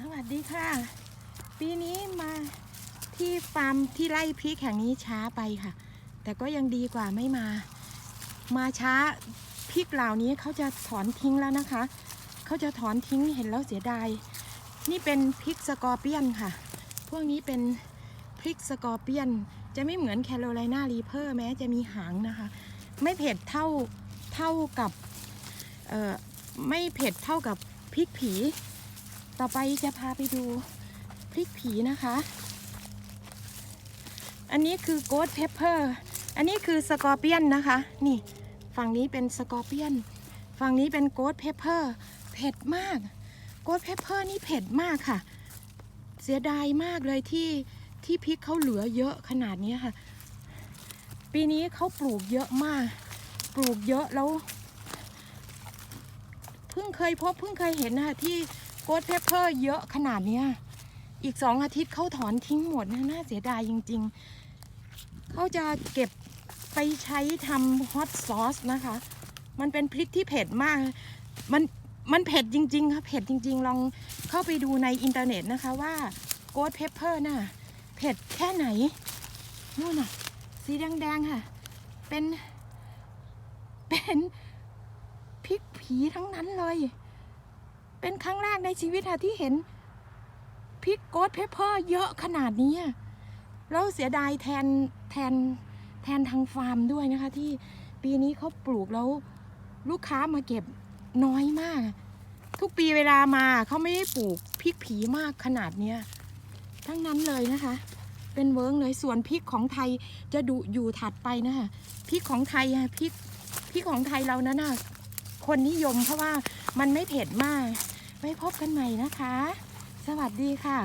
สวัสดีค่ะ ปีนี้มาที่ฟาร์มที่ไร่พริกแห่งนี้ช้าไปค่ะ แต่ก็ยังดีกว่าไม่มา มาช้าพริกเหล่านี้เขาจะถอนทิ้งแล้วนะคะ เขาจะถอนทิ้งเห็นแล้วเสียดาย นี่เป็นพริกสกอร์เปียนค่ะ พวกนี้เป็นพริกสกอร์เปียน จะไม่เหมือนแคโรไลนารีเพอร์แม้จะมีหางนะคะ ไม่เผ็ดเท่าเท่ากับไม่เผ็ดเท่ากับพริกผี ต่อไปจะพาไปดูพริกผีนะคะ อันนี้คือโกดเพปเปอร์ อันนี้คือสกอร์เปียนนะคะ นี่ฝั่งนี้เป็นสกอร์เปียน ฝั่งนี้เป็นโกดเพปเปอร์ เผ็ดมาก โกดเพปเปอร์นี่เผ็ดมากค่ะ เสียดายมากเลยที่ที่พริกเขาเหลือเยอะขนาดนี้ค่ะ ปีนี้เขาปลูกเยอะมาก ปลูกเยอะแล้ว เพิ่งเคยพบเพิ่งเคยเห็นนะคะที่ โกดเพเปอร์เยอะขนาดเนี้ย อีกสองอาทิตย์เขาถอนทิ้งหมดนะน่าเสียดายจริง ๆ เขาจะเก็บไปใช้ทำฮอตซอสนะคะ มันเป็นพริกที่เผ็ดมาก มันมันเผ็ดจริง ๆ ค่ะเผ็ดจริง ๆ ลองเข้าไปดูในอินเทอร์เน็ตนะคะว่าโกดเพเปอร์น่ะเผ็ดแค่ไหนนู่นน่ะ สีแดง ๆ ค่ะ เป็น เป็นพริกผีทั้งนั้นเลย เป็นครั้งแรกในชีวิตค่ะที่เห็นพริกโกดเพเปอร์เยอะขนาดนี้อะแล้วเสียดายแทนแทนแทนทางฟาร์มด้วยนะคะ ที่ปีนี้เขาปลูกแล้วลูกค้ามาเก็บน้อยมาก ทุกปีเวลามาเขาไม่ได้ปลูกพริกผีมากขนาดเนี้ยทั้งนั้นเลยนะคะ เป็นเวิร์งเลยส่วนพริกของไทยจะดูอยู่ถัดไปนะคะพริกของไทยพริกพริกของไทยเรานั้นน่ะคนนิยมเพราะว่ามันไม่เผ็ดมาก ไว้พบกันใหม่นะคะ สวัสดีค่ะ